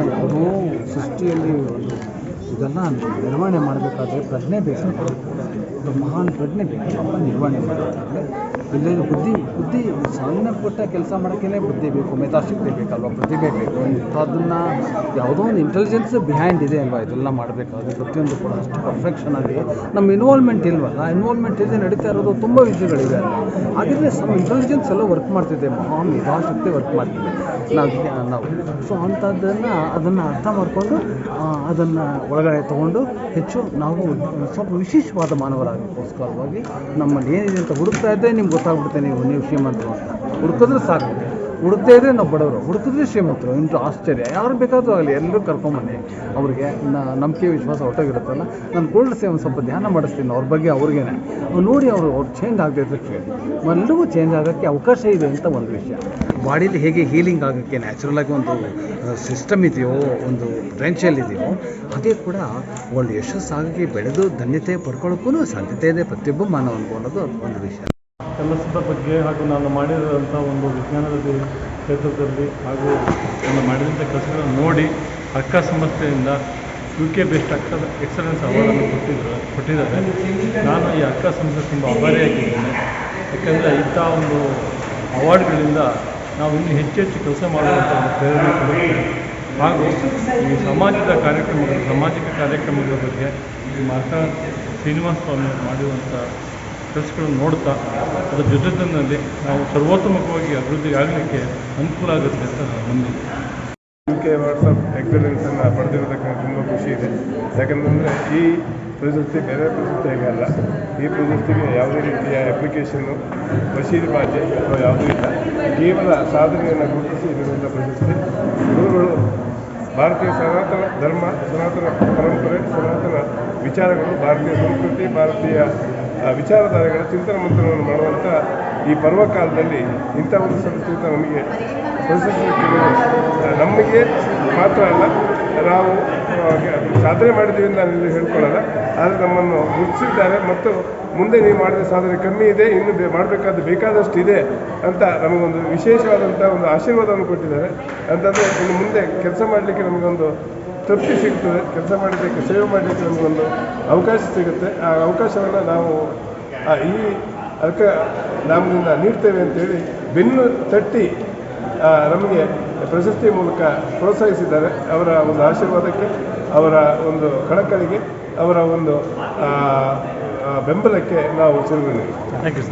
ಯಾವ ಯಾವುದೋ ಸೃಷ್ಟಿಯಲ್ಲಿ ಇದೆಲ್ಲ ನಿರ್ವಹಣೆ ಮಾಡಬೇಕಾದ್ರೆ ಪ್ರಜ್ಞೆ ಬೇಕು ಒಂದು ಮಹಾನ್ ಪ್ರಜ್ಞೆ ಬೇಕು ನಿರ್ವಹಣೆ ಮಾಡಬೇಕಾದ್ರೆ ಇಲ್ಲಿ ಬುದ್ಧಿ ಬುದ್ಧಿ ಸಣ್ಣ ಪುಟ್ಟ ಕೆಲಸ ಮಾಡೋಕ್ಕೇ ಬುದ್ಧಿ ಬೇಕು, ಮೇಧಾಶಕ್ತಿ ಬೇಕಲ್ವ? ಪ್ರತಿಭೆ ಬೇಕು ಇಂಥದ್ದನ್ನು ಯಾವುದೋ ಒಂದು ಇಂಟೆಲಿಜೆನ್ಸ್ ಬಿಹೈಂಡ್ ಇದೆ ಅಲ್ವಾ? ಇದೆಲ್ಲ ಮಾಡಬೇಕಾದ್ರೆ ಪ್ರತಿಯೊಂದು ಕೂಡ ಅಷ್ಟು ಪರ್ಫೆಕ್ಷನ್ ಆಗಿ ನಮ್ಮ ಇನ್ವಾಲ್ವ್ಮೆಂಟ್ ಇಲ್ವಲ್ಲ? ಇನ್ವಾಲ್ವ್ಮೆಂಟ್ ಇದೆ ನಡೀತಾ ಇರೋದು ತುಂಬ ವಿಷಯಗಳಿವೆ ಅಲ್ಲ ಹಾಗಿದ್ರೆ ನಮ್ಮ ಇಂಟೆಲಿಜೆನ್ಸ್ ಎಲ್ಲ ವರ್ಕ್ ಮಾಡ್ತಿದೆ, ಮಹಾನ್ ಮೇಧಾಶಕ್ತಿ ವರ್ಕ್ ಮಾಡ್ತಿದೆ. ನಾವು ನಾವು. ಸೊ ಅಂಥದ್ದನ್ನು ಅದನ್ನು ಅರ್ಥ ಮಾಡಿಕೊಂಡು ಅದನ್ನು ಒಳಗಡೆ ತಗೊಂಡು ಹೆಚ್ಚು ನಾವು ಸ್ವಲ್ಪ ವಿಶೇಷವಾದ ಮಾನವರಾಗಕ್ಕೋಸ್ಕರವಾಗಿ ನಮ್ಮಲ್ಲಿ ಏನಿದೆ ಅಂತ ಹುಡುಕ್ತಾ ಇದ್ದರೆ ನಿಮ್ಗೆ ಗೊತ್ತಾಗ್ಬಿಡುತ್ತೆ ನೀವು ನೀವು ಶ್ರೀಮಂತರು ಅಂತ ಹುಡುಕಿದ್ರೆ ಸಾಕು. ಹುಡುಕ್ತಾ ಇದ್ರೆ ನಾವು ಬಡವರು. ಹುಡುಕಿದ್ರೆ ಶ್ರೀಮಂತರು. ಇಂಟು ಆಶ್ಚರ್ಯ. ಯಾರು ಬೇಕಾದರೂ ಆಗಲಿ ಎಲ್ಲರೂ ಕರ್ಕೊಂಬನ್ನಿ ಅವ್ರಿಗೆ ನಂಬಿಕೆ, ವಿಶ್ವಾಸ ಹೊಟ್ಟೋಗಿರುತ್ತಲ್ಲ ನಾನು ಗೋಲ್ಡ್ ಸೇವ್ ಸ್ವಲ್ಪ ಧ್ಯಾನ ಮಾಡಿಸ್ತೀನಿ ಅವ್ರ ಬಗ್ಗೆ ಅವ್ರಿಗೆ ನೋಡಿ ಅವರು ಅವ್ರು ಚೇಂಜ್ ಆಗದೆ ಇದ್ರೆ ಕೇಳಿ. ಎಲ್ಲರಿಗೂ ಚೇಂಜ್ ಆಗೋಕ್ಕೆ ಅವಕಾಶ ಇದೆ ಅಂತ ಒಂದು ವಿಷಯ. ಬಾಡಿಲಿ ಹೇಗೆ ಹೀಲಿಂಗ್ ಆಗೋಕ್ಕೆ ನ್ಯಾಚುರಲಾಗಿ ಒಂದು ಸಿಸ್ಟಮ್ ಇದೆಯೋ, ಒಂದು ಪೊಟೆನ್ಷಿಯಲ್ ಇದೆಯೋ, ಅದೇ ಕೂಡ ಒಂದು ಯಶಸ್ಸಾಗಿ ಬೆಳೆದು ಧನ್ಯತೆ ಪಡ್ಕೊಳ್ಳೋಕ್ಕೂ ಸಾಧ್ಯತೆ ಇದೆ ಪ್ರತಿಯೊಬ್ಬ ಮಾನವನಿಗೂ ಅನ್ನೋದು ಒಂದು ವಿಷಯ. ಕೆಲಸದ ಬಗ್ಗೆ ಹಾಗೂ ನಾನು ಮಾಡಿರೋಂಥ ಒಂದು ವಿಜ್ಞಾನದಲ್ಲಿ ಕ್ಷೇತ್ರದಲ್ಲಿ ಹಾಗೂ ನಾನು ಮಾಡಿದಂಥ ಕೆಲಸಗಳನ್ನು ನೋಡಿ ಅಕ್ಕ ಸಂಸ್ಥೆಯಿಂದ U K best Akka excellence ಅವಾರ್ಡನ್ನು ಕೊಟ್ಟಿದ್ದಾರೆ ಕೊಟ್ಟಿದ್ದಾರೆ. ನಾನು ಈ ಅಕ್ಕ ಸಂಸ್ಥೆ ತುಂಬ ಆಭಾರಿಯಾಗಿದ್ದೇನೆ ಯಾಕೆಂದರೆ ಇಂಥ ಒಂದು ಅವಾರ್ಡ್ಗಳಿಂದ ನಾವು ಇನ್ನೂ ಹೆಚ್ಚು ಹೆಚ್ಚು ಕೆಲಸ ಮಾಡುವಂಥ ಒಂದು ಪ್ರೇರಣೆ ಕೊಡುತ್ತೆ. ಹಾಗೂ ಈ ಸಮಾಜದ ಕಾರ್ಯಕ್ರಮಗಳು, ಸಾಮಾಜಿಕ ಕಾರ್ಯಕ್ರಮಗಳ ಬಗ್ಗೆ ಈ ಮಾತಾ ಶ್ರೀನಿವಾಸ ಸ್ವಾಮಿ ಮಾಡಿರುವಂಥ ಕೆಲಸಗಳನ್ನು ನೋಡ್ತಾ ಅದರ ಜೊತೆನಲ್ಲಿ ನಾವು ಸರ್ವೋತ್ತಮಕವಾಗಿ ಅಭಿವೃದ್ಧಿ ಆಗಲಿಕ್ಕೆ ಅನುಕೂಲ ಆಗುತ್ತೆ ಅಂತ ನಂಬಿದ್ದೀನಿ ಯು ಕೆ ವಾಟ್ಸಪ್ ಎಕ್ಸಲೆನ್ಸನ್ನು ಪಡೆದಿರೋದಕ್ಕೆ ತುಂಬ ಖುಷಿ ಇದೆ. ಯಾಕಂತಂದರೆ ಈ ಪ್ರಶಸ್ತಿ ಬೇರೆ ಪ್ರಶಸ್ತಿ ಹೇಗೆ ಅಲ್ಲ. ಈ ಪ್ರಶಸ್ತಿಗೆ ಯಾವುದೇ ರೀತಿಯ ಅಪ್ಲಿಕೇಶನ್ನು ಬಾಜೆ ಅಥವಾ ಯಾವುದೂ ಇಲ್ಲ. ಕೇವಲ ಸಾಧನೆಯನ್ನು ಗುರುತಿಸಿ ಇರುವಂಥ ಪ್ರಶಸ್ತಿ. ಗುರುಗಳು ಭಾರತೀಯ ಸನಾತನ ಧರ್ಮ, ಸನಾತನ ಪರಂಪರೆ, ಸನಾತನ ವಿಚಾರಗಳು, ಭಾರತೀಯ ಸಂಸ್ಕೃತಿ, ಭಾರತೀಯ ವಿಚಾರಧಾರೆಗಳ ಚಿಂತನ ಮಂಥನವನ್ನು ಮಾಡುವಂಥ ಈ ಪರ್ವಕಾಲದಲ್ಲಿ ಇಂಥ ಒಂದು ಸಂಸ್ಕೃತ ನಮಗೆ ಪ್ರಶಸ್ತಿ ನಮಗೆ ಮಾತ್ರ ಅಲ್ಲ, ನಾವು ಆ, ಸಾಧನೆ ಮಾಡಿದ್ದೀವಿ ಅಂತ ನಾನು ಇಲ್ಲಿ ಹೇಳ್ಕೊಳ್ಳಲ್ಲ. ಆದರೆ ನಮ್ಮನ್ನು ಗುರುತಿಸಿದ್ದಾರೆ ಮತ್ತು ಮುಂದೆ ನೀವು ಮಾಡಿದ ಸಾಧನೆ ಕಮ್ಮಿ ಇದೆ ಇನ್ನು ಮಾಡಬೇಕಾದ ಬೇಕಾದಷ್ಟು ಇದೆ ಅಂತ ನಮಗೊಂದು ವಿಶೇಷವಾದಂಥ ಒಂದು ಆಶೀರ್ವಾದವನ್ನು ಕೊಟ್ಟಿದ್ದಾರೆ. ಅಂತಂದರೆ ಇನ್ನು ಮುಂದೆ ಕೆಲಸ ಮಾಡಲಿಕ್ಕೆ ನಮಗೊಂದು ತೃಪ್ತಿ ಸಿಗ್ತದೆ ಕೆಲಸ ಮಾಡಲಿಕ್ಕೆ ಸೇವೆ ಮಾಡಲಿಕ್ಕೆ ನಮಗೊಂದು ಅವಕಾಶ ಸಿಗುತ್ತೆ. ಆ ಅವಕಾಶವನ್ನು ನಾವು ಈ ಅದಕ್ಕೆ ನಮ್ಮಿಂದ ನೀಡ್ತೇವೆ ಅಂತೇಳಿ ಬೆನ್ನು ತಟ್ಟಿ ನಮಗೆ ಪ್ರಶಸ್ತಿ ಮೂಲಕ ಪ್ರೋತ್ಸಾಹಿಸಿದ್ದಾರೆ. ಅವರ ಒಂದು ಆಶೀರ್ವಾದಕ್ಕೆ, ಅವರ ಒಂದು ಕಳಕಳಿಗೆ, ಅವರ ಒಂದು ಬೆಂಬಲಕ್ಕೆ ನಾವು ಥ್ಯಾಂಕ್ ಯು